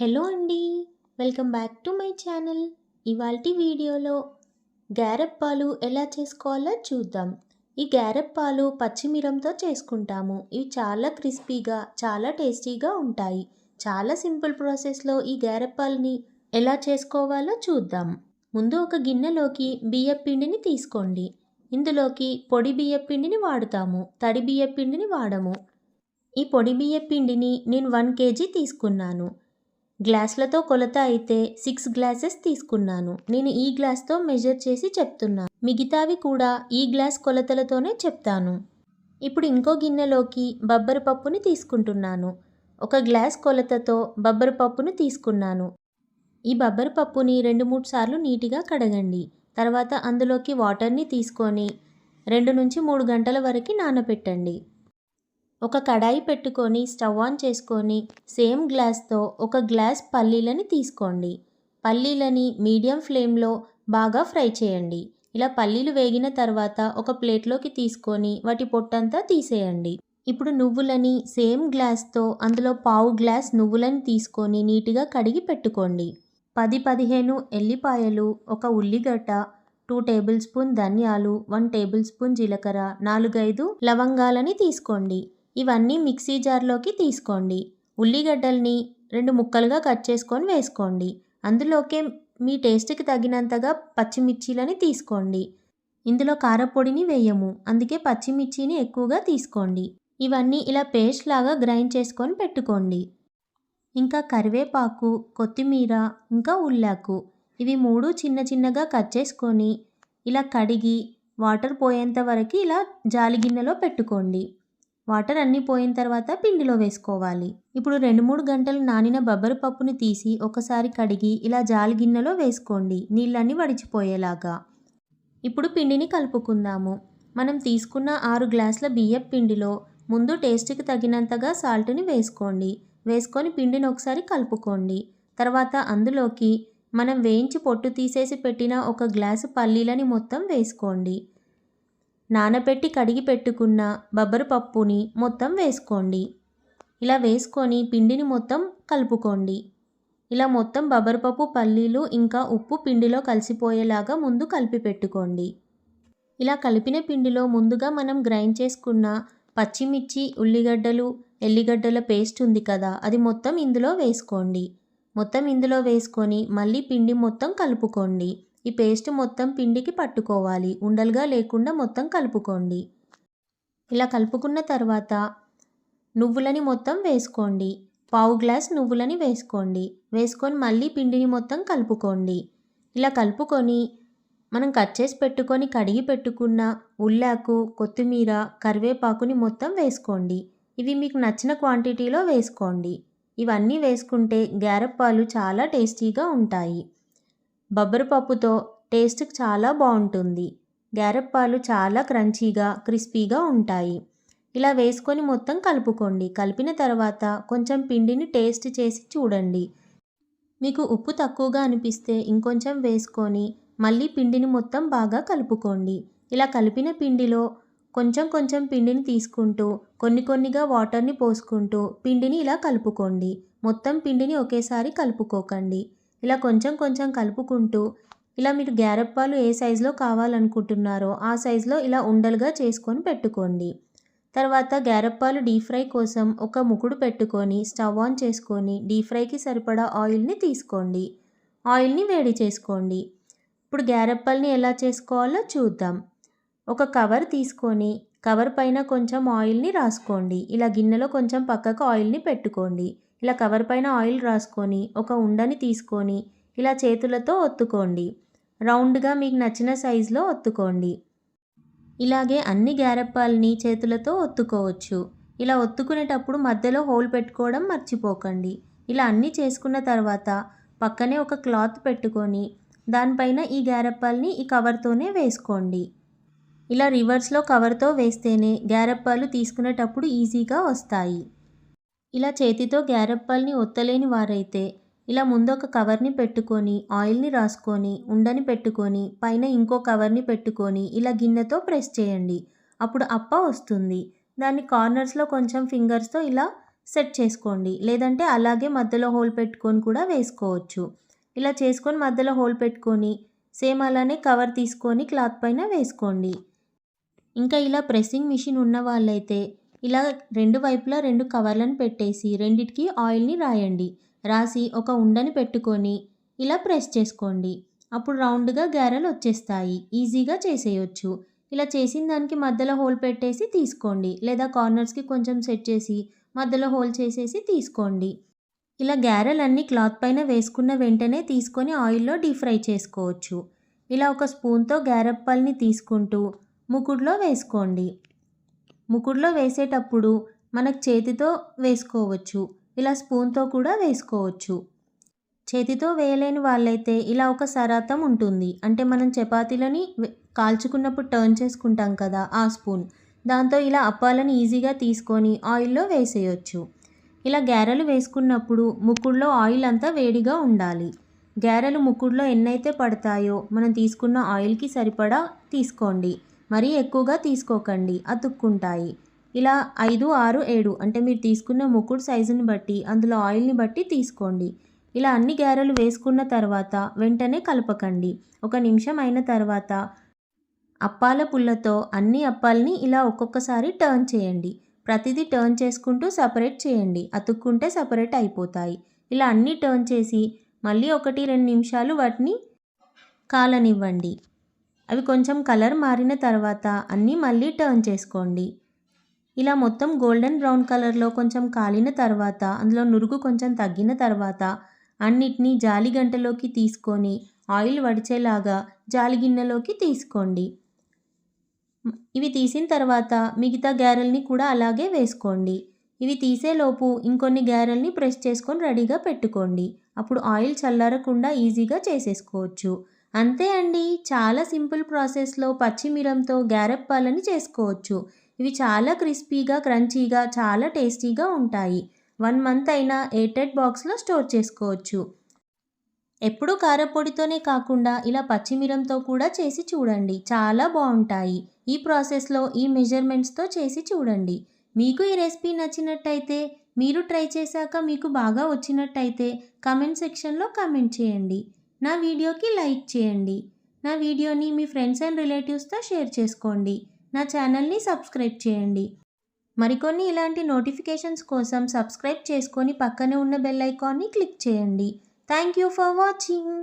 Hello అండి welcome back to my channel. ఇవాల్టి వీడియోలో గారెప్పాలు ఎలా చేసుకోవాలో చూద్దాం. ఈ గారెప్పాలు పచ్చిమిరంతో చేసుకుంటాము. ఇవి చాలా క్రిస్పీగా చాలా టేస్టీగా ఉంటాయి. చాలా సింపుల్ ప్రాసెస్లో ఈ గారెప్పాలని ఎలా చేసుకోవాలో చూద్దాం. ముందు ఒక గిన్నెలోకి బియ్యపిండిని తీసుకోండి. ఇందులోకి పొడి బియ్యపిండిని వాడుతాము. తడి బియ్యపిండిని వాడము. ఈ పొడి బియ్యపిండిని నేను వన్ కేజీ తీసుకున్నాను. గ్లాసులతో కొలత అయితే సిక్స్ గ్లాసెస్ తీసుకున్నాను. నేను ఈ గ్లాస్తో మెజర్ చేసి చెప్తున్నాను మిగతావి కూడా ఈ గ్లాస్ కొలతలతోనే చెప్తాను. ఇప్పుడు ఇంకో గిన్నెలోకి బొబ్బరి పప్పుని తీసుకుంటున్నాను. ఒక గ్లాస్ కొలతతో బొబ్బరి పప్పును తీసుకున్నాను. ఈ బొబ్బరి పప్పుని రెండు మూడు సార్లు నీట్గా కడగండి. తర్వాత అందులోకి వాటర్ని తీసుకొని రెండు నుంచి మూడు గంటల వరకు నానబెట్టండి ఒక కడాయి పెట్టుకొని స్టవ్ ఆన్ చేసుకొని సేమ్ గ్లాస్తో ఒక గ్లాస్ పల్లీలని తీసుకోండి. పల్లీలని మీడియం ఫ్లేమ్లో బాగా ఫ్రై చేయండి. ఇలా పల్లీలు వేగిన తర్వాత ఒక ప్లేట్లోకి తీసుకొని వాటి పొట్టంతా తీసేయండి. ఇప్పుడు నువ్వులని సేమ్ గ్లాస్తో అందులో పావు గ్లాస్ నువ్వులని తీసుకొని నీట్గా కడిగి పెట్టుకోండి. పది పదిహేను ఎల్లిపాయలు ఒక ఉల్లిగడ్డ టూ టేబుల్ స్పూన్ ధనియాలు వన్ టేబుల్ స్పూన్ జీలకర్ర నాలుగైదు లవంగాలని తీసుకోండి. ఇవన్నీ మిక్సీ జార్లోకి తీసుకోండి. ఉల్లిగడ్డల్ని రెండు ముక్కలుగా కట్ చేసుకొని వేసుకోండి. అందులోకే మీ టేస్ట్కి తగినంతగా పచ్చిమిర్చీలని తీసుకోండి. ఇందులో కారపొడిని వేయము. అందుకే పచ్చిమిర్చిని ఎక్కువగా తీసుకోండి. ఇవన్నీ ఇలా పేస్ట్ లాగా గ్రైండ్ చేసుకొని పెట్టుకోండి. ఇంకా కరివేపాకు కొత్తిమీర ఇంకా ఉల్లాకు ఇవి మూడు చిన్న చిన్నగా కట్ చేసుకొని ఇలా కడిగి వాటర్ పోయేంత వరకు ఇలా జాలి గిన్నెలో పెట్టుకోండి. వాటర్ అన్నీ పోయిన తర్వాత పిండిలో వేసుకోవాలి. ఇప్పుడు రెండు మూడు గంటలు నానిన బొబ్బరి పప్పుని తీసి ఒకసారి కడిగి ఇలా జాలి గిన్నెలో వేసుకోండి. నీళ్ళన్నీ వడిచిపోయేలాగా. ఇప్పుడు పిండిని కలుపుకుందాము. మనం తీసుకున్న ఆరు గ్లాసుల బియ్యం పిండిలో ముందు టేస్ట్కి తగినంతగా సాల్ట్ని వేసుకోండి. వేసుకొని పిండిని ఒకసారి కలుపుకోండి. తర్వాత అందులోకి మనం వేయించి పొట్టు తీసేసి పెట్టిన ఒక గ్లాసు పల్లీలని మొత్తం వేసుకోండి. నానబెట్టి కడిగి పెట్టుకున్న బొబ్బరి పప్పుని మొత్తం వేసుకోండి. ఇలా వేసుకొని పిండిని మొత్తం కలుపుకోండి. ఇలా మొత్తం బొబ్బరిపప్పు పల్లీలు ఇంకా ఉప్పు పిండిలో కలిసిపోయేలాగా ముందు కలిపి పెట్టుకోండి. ఇలా కలిపిన పిండిలో ముందుగా మనం గ్రైండ్ చేసుకున్న పచ్చిమిర్చి ఉల్లిగడ్డలు ఎల్లిగడ్డల పేస్ట్ ఉంది కదా అది మొత్తం ఇందులో వేసుకోండి. మొత్తం ఇందులో వేసుకొని మళ్ళీ పిండి మొత్తం కలుపుకోండి. ఈ పేస్ట్ మొత్తం పిండికి పట్టుకోవాలి. ఉండలుగా లేకుండా మొత్తం కలుపుకోండి. ఇలా కలుపుకున్న తర్వాత నువ్వులని మొత్తం వేసుకోండి. పావు గ్లాస్ నువ్వులని వేసుకోండి. వేసుకొని మళ్ళీ పిండిని మొత్తం కలుపుకోండి. ఇలా కలుపుకొని మనం కట్ చేసి పెట్టుకొని కడిగి పెట్టుకున్న ఉల్లాకు కొత్తిమీర కరివేపాకుని మొత్తం వేసుకోండి. ఇవి మీకు నచ్చిన క్వాంటిటీలో వేసుకోండి. ఇవన్నీ వేసుకుంటే గ్యారప్పాలు చాలా టేస్టీగా ఉంటాయి. బొబ్బరి పప్పుతో టేస్ట్ చాలా బాగుంటుంది. గ్యారప్పాలు చాలా క్రంచీగా క్రిస్పీగా ఉంటాయి. ఇలా వేసుకొని మొత్తం కలుపుకోండి. కలిపిన తర్వాత కొంచెం పిండిని టేస్ట్ చేసి చూడండి. మీకు ఉప్పు తక్కువగా అనిపిస్తే ఇంకొంచెం వేసుకొని మళ్ళీ పిండిని మొత్తం బాగా కలుపుకోండి. ఇలా కలిపిన పిండిలో కొంచెం కొంచెం పిండిని తీసుకుంటూ కొన్ని కొన్నిగా వాటర్ని పోసుకుంటూ పిండిని ఇలా కలుపుకోండి. మొత్తం పిండిని ఒకేసారి కలుపుకోకండి. ఇలా కొంచెం కొంచెం కలుపుకుంటూ ఇలా మీరు గ్యారప్పాలు ఏ సైజులో కావాలనుకుంటున్నారో ఆ సైజులో ఇలా ఉండలుగా చేసుకొని పెట్టుకోండి. తర్వాత గ్యారప్పాలు డీప్ ఫ్రై కోసం ఒక ముకుడు పెట్టుకొని స్టవ్ ఆన్ చేసుకొని డీప్ ఫ్రైకి సరిపడా ఆయిల్ని తీసుకోండి. ఆయిల్ని వేడి చేసుకోండి. ఇప్పుడు గ్యారప్పాల్ని ఎలా చేసుకోవాలో చూద్దాం. ఒక కవర్ తీసుకొని కవర్ పైన కొంచెం ఆయిల్ని రాసుకోండి. ఇలా గిన్నెలో కొంచెం పక్కకు ఆయిల్ని పెట్టుకోండి. ఇలా కవర్ పైన ఆయిల్ రాసుకొని ఒక ఉండని తీసుకొని ఇలా చేతులతో ఒత్తుకోండి. రౌండ్గా మీకు నచ్చిన సైజులో ఒత్తుకోండి. ఇలాగే అన్ని గ్యారప్పాలని చేతులతో ఒత్తుకోవచ్చు. ఇలా ఒత్తుకునేటప్పుడు మధ్యలో హోల్ పెట్టుకోవడం మర్చిపోకండి. ఇలా అన్నీ చేసుకున్న తర్వాత పక్కనే ఒక క్లాత్ పెట్టుకొని దానిపైన ఈ గ్యారప్పాలని ఈ కవర్తోనే వేసుకోండి. ఇలా రివర్స్లో కవర్తో వేస్తేనే గ్యారప్పాలు తీసుకునేటప్పుడు ఈజీగా వస్తాయి. ఇలా చేతితో గ్యారెప్పల్ని ఒత్తలేని వారైతే ఇలా ముందు ఒక కవర్ని పెట్టుకొని ఆయిల్ని రాసుకొని ఉండని పెట్టుకొని పైన ఇంకో కవర్ని పెట్టుకొని ఇలా గిన్నెతో ప్రెస్ చేయండి. అప్పుడు అప్ప వస్తుంది. దాన్ని కార్నర్స్లో కొంచెం ఫింగర్స్తో ఇలా సెట్ చేసుకోండి. లేదంటే అలాగే మధ్యలో హోల్ పెట్టుకొని కూడా వేసుకోవచ్చు. ఇలా చేసుకొని మధ్యలో హోల్ పెట్టుకొని సేమ్ అలానే కవర్ తీసుకొని క్లాత్ పైన వేసుకోండి. ఇంకా ఇలా ప్రెస్సింగ్ మిషన్ ఉన్న వాళ్ళైతే ఇలా రెండు వైపులా రెండు కవర్లను పెట్టేసి రెండిటికి ఆయిల్ని రాయండి. రాసి ఒక ఉండని పెట్టుకొని ఇలా ప్రెస్ చేసుకోండి. అప్పుడు రౌండ్గా గారెలు వచ్చేస్తాయి. ఈజీగా చేసేయచ్చు. ఇలా చేసిన దానికి మధ్యలో హోల్ పెట్టేసి తీసుకోండి. లేదా కార్నర్స్కి కొంచెం సెట్ చేసి మధ్యలో హోల్ చేసేసి తీసుకోండి. ఇలా గారెలన్నీ క్లాత్ పైన వేసుకున్న వెంటనే తీసుకొని ఆయిల్లో డీప్ ఫ్రై చేసుకోవచ్చు. ఇలా ఒక స్పూన్తో గారెప్పల్ని తీసుకుంటూ ముకుడులో వేసుకోండి. ముకుడులో వేసేటప్పుడు మనకు చేతితో వేసుకోవచ్చు. ఇలా స్పూన్తో కూడా వేసుకోవచ్చు. చేతితో వేయలేని వాళ్ళైతే ఇలా ఒక సరాతం ఉంటుంది. అంటే మనం చపాతీలని కాల్చుకున్నప్పుడు టర్న్ చేసుకుంటాం కదా ఆ స్పూన్. దాంతో ఇలా అప్పాలని ఈజీగా తీసుకొని ఆయిల్లో వేసేయచ్చు. ఇలా గారెలు వేసుకున్నప్పుడు ముక్కుడులో ఆయిల్ అంతా వేడిగా ఉండాలి. గారెలు ముక్కుడులో ఎన్నైతే పడతాయో మనం తీసుకున్న ఆయిల్కి సరిపడా తీసుకోండి. మరీ ఎక్కువగా తీసుకోకండి. అతుక్కుంటాయి. ఇలా ఐదు ఆరు ఏడు అంటే మీరు తీసుకున్న ముక్కుడు సైజుని బట్టి అందులో ఆయిల్ని బట్టి తీసుకోండి. ఇలా అన్ని గారెలు వేసుకున్న తర్వాత వెంటనే కలపకండి. ఒక నిమిషం అయిన తర్వాత అప్పాల పుల్లతో అన్ని అప్పాలని ఇలా ఒక్కొక్కసారి టర్న్ చేయండి. ప్రతిదీ టర్న్ చేసుకుంటూ సపరేట్ చేయండి. అతుక్కుంటే సపరేట్ అయిపోతాయి. ఇలా అన్నీ టర్న్ చేసి మళ్ళీ ఒకటి రెండు నిమిషాలు వాటిని కాలనివ్వండి. అవి కొంచెం కలర్ మారిన తర్వాత అన్నీ మళ్ళీ టర్న్ చేసుకోండి. ఇలా మొత్తం గోల్డెన్ బ్రౌన్ కలర్లో కొంచెం కాలిన తర్వాత అందులో నురుగు కొంచెం తగ్గిన తర్వాత అన్నిటినీ జాలి గంటలోకి తీసుకొని ఆయిల్ వడిచేలాగా జాలి గిన్నెలోకి తీసుకోండి. ఇవి తీసిన తర్వాత మిగతా గ్యారెల్ని కూడా అలాగే వేసుకోండి. ఇవి తీసేలోపు ఇంకొన్ని గ్యారెల్ని ప్రెస్ చేసుకొని రెడీగా పెట్టుకోండి. అప్పుడు ఆయిల్ చల్లారకుండా ఈజీగా చేసేసుకోవచ్చు. అంతే అండి. చాలా సింపుల్ ప్రాసెస్లో పచ్చిమిరంతో గ్యారెప్పాలని చేసుకోవచ్చు. ఇవి చాలా క్రిస్పీగా క్రంచీగా చాలా టేస్టీగా ఉంటాయి. వన్ మంత్ అయినా ఎయిర్టెడ్ బాక్స్లో స్టోర్ చేసుకోవచ్చు. ఎప్పుడూ కారపొడితోనే కాకుండా ఇలా పచ్చిమిరంతో కూడా చేసి చూడండి. చాలా బాగుంటాయి. ఈ ప్రాసెస్లో ఈ మెజర్మెంట్స్తో చేసి చూడండి. మీకు ఈ రెసిపీ నచ్చినట్టయితే మీరు ట్రై చేశాక మీకు బాగా వచ్చినట్టయితే కమెంట్ సెక్షన్లో కమెంట్ చేయండి. నా వీడియోకి లైక్ చేయండి. నా వీడియోని మీ ఫ్రెండ్స్ అండ్ రిలేటివ్స్తో షేర్ చేసుకోండి. నా ఛానల్ని సబ్స్క్రైబ్ చేయండి. మరికొన్ని ఇలాంటి నోటిఫికేషన్స్ కోసం సబ్స్క్రైబ్ చేసుకొని పక్కనే ఉన్న బెల్ ఐకాన్ని క్లిక్ చేయండి. Thank you for watching.